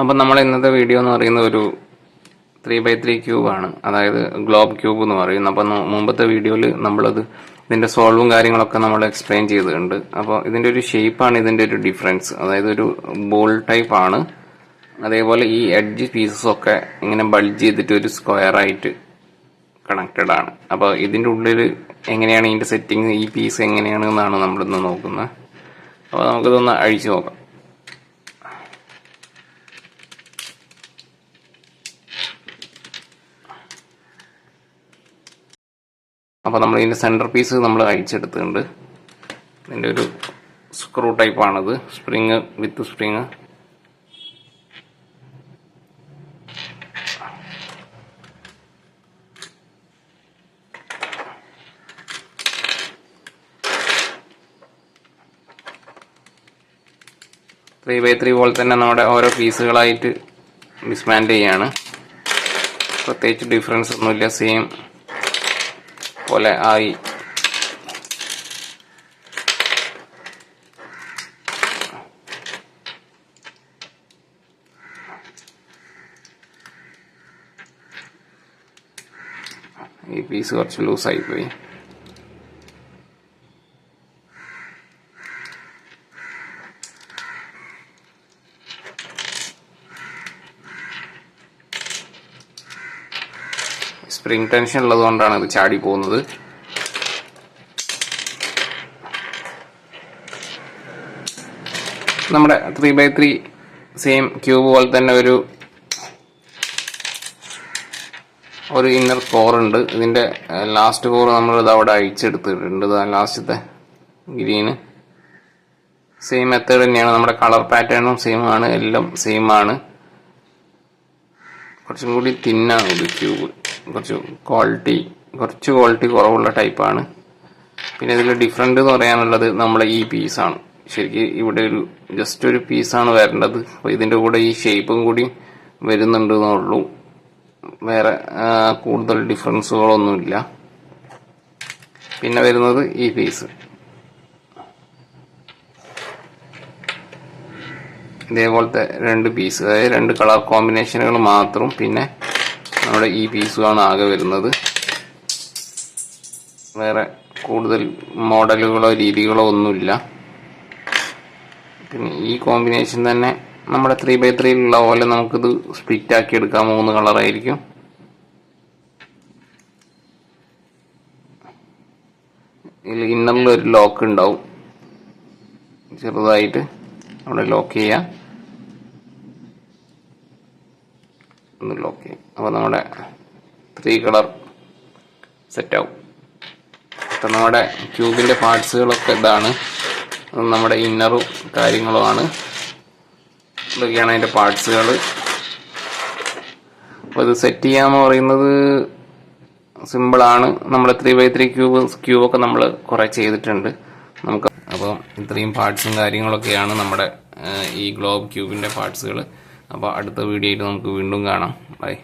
അപ്പം നമ്മൾ ഇന്നത്തെ വീഡിയോ എന്ന് പറയുന്നത് ഒരു ത്രീ ബൈ ത്രീ ക്യൂബാണ് അതായത് ഗ്ലോബ് ക്യൂബ് എന്ന് പറയുന്നത്. അപ്പം മുമ്പത്തെ വീഡിയോയിൽ നമ്മളത് ഇതിന്റെ സോൾവും കാര്യങ്ങളൊക്കെ നമ്മൾ എക്സ്പ്ലെയിൻ ചെയ്തിട്ടുണ്ട്. അപ്പോൾ ഇതിന്റെ ഒരു ഷേപ്പാണ് ഇതിന്റെ ഒരു ഡിഫറൻസ് അതായത് ഒരു ബോൾ ടൈപ്പ് ആണ്. അതേപോലെ ഈ എഡ്ജ് പീസസ് ഒക്കെ ഇങ്ങനെ ബൾജ് ചെയ്തിട്ട് ഒരു സ്ക്വയർ ആയിട്ട് കണക്റ്റഡ് ആണ്. അപ്പോൾ ഇതിന്റെ ഉള്ളിൽ എങ്ങനെയാണ് ഇതിന്റെ സെറ്റിംഗ് ഈ പീസ് എങ്ങനെയാണ് എന്നാണ് നമ്മളിന്ന് നോക്കുന്നത്. അപ്പോൾ നമുക്കിതൊന്ന് അഴിച്ചു നോക്കാം. അപ്പോൾ നമ്മൾ ഇതിന്റെ സെന്റർ പീസ് നമ്മൾ അഴിച്ചെടുത്തിട്ടുണ്ട്. ഇതിന്റെ ഒരു സ്ക്രൂ ടൈപ്പ് ആണിത്. Spring with spring three by three പോലെ തന്നെ നമ്മുടെ ഓരോ പീസുകളായിട്ട് ഡിസ്മാൻഡ് ചെയ്യാണ്. പ്രത്യേകിച്ച് ഡിഫറൻസ് ഒന്നുമില്ല സെയിം പോലെ ആയി. ഈ പീസ് കുറച്ച് ലൂസായി പോയി. സ്പ്രിംഗ് ടെൻഷൻ ഉള്ളതുകൊണ്ടാണ് ഇത് ചാടി പോകുന്നത്. നമ്മുടെ three by three same cube പോലെ തന്നെ ഒരു ഒരു ഇന്നർ കോർ ഉണ്ട്. ഇതിന്റെ ലാസ്റ്റ് കോർ നമ്മൾ ഇത് അവിടെ അഴിച്ചെടുത്തിട്ടുണ്ട്. ലാസ്റ്റത്തെ ഗ്രീന് സെയിം മെത്തേഡ് തന്നെയാണ്. നമ്മുടെ കളർ പാറ്റേണും സെയിം ആണ്. എല്ലാം സെയിം ആണ്. കുറച്ചും കൂടി തിന്നാണ് ഇത് ക്യൂബ് കുറച്ച് ക്വാളിറ്റി കുറച്ച് ക്വാളിറ്റി കുറവുള്ള ടൈപ്പാണ് പിന്നെ ഇതിൽ ഡിഫറെന്റ് എന്ന് പറയാനുള്ളത് നമ്മളെ ഈ പീസാണ് ശരിക്കും ഇവിടെ ഒരു ജസ്റ്റ് ഒരു പീസാണ് വരേണ്ടത്. അപ്പോൾ ഇതിന്റെ കൂടെ ഈ ഷേപ്പും കൂടി വരുന്നുണ്ട് എന്നുള്ളൂ. വേറെ കൂടുതൽ ഡിഫറൻസുകളൊന്നുമില്ല പിന്നെ വരുന്നത് ഈ പീസ് ഇതേപോലത്തെ രണ്ട് പീസ് അതായത് രണ്ട് കളർ കോമ്പിനേഷനുകൾ മാത്രം പിന്നെ നമ്മുടെ ഈ പീസുമാണ് ആകെ വരുന്നത്. വേറെ കൂടുതൽ മോഡലുകളോ രീതികളോ ഒന്നുമില്ല. പിന്നെ ഈ കോമ്പിനേഷൻ തന്നെ നമ്മുടെ ത്രീ ബൈ ത്രീയിലുള്ള പോലെ നമുക്കിത് സ്പ്ലിറ്റ് ആക്കി എടുക്കാം മൂന്ന് കളറായിരിക്കും ഇതിൽ ഇന്നറിൽ ഒരു ലോക്ക് ഉണ്ടാവും. ചെറുതായിട്ട് അവിടെ ലോക്ക് ചെയ്യാം. ലോക്ക് ചെയ്യാം. അപ്പോൾ നമ്മുടെ ത്രീ കളർ സെറ്റ് ആവും. അപ്പം നമ്മുടെ ക്യൂബിന്റെ പാർട്സുകളൊക്കെ ഇതാണ്. നമ്മുടെ ഇന്നറും കാര്യങ്ങളുമാണ്. ഇതൊക്കെയാണ് അതിന്റെ പാർട്സുകൾ അപ്പോൾ ഇത് സെറ്റ് ചെയ്യാമെന്ന് പറയുന്നത് സിമ്പിളാണ് നമ്മൾ ത്രീ ബൈ ത്രീ ക്യൂബ് ക്യൂബൊക്കെ നമ്മൾ കുറേ ചെയ്തിട്ടുണ്ട്. നമുക്ക് അപ്പോൾ ഇത്രയും പാർട്സും കാര്യങ്ങളൊക്കെയാണ് നമ്മുടെ ഈ ഗ്ലോബ് ക്യൂബിന്റെ പാർട്സുകൾ അപ്പോൾ അടുത്ത വീഡിയോയിൽ നമുക്ക് വീണ്ടും കാണാം. ബൈ.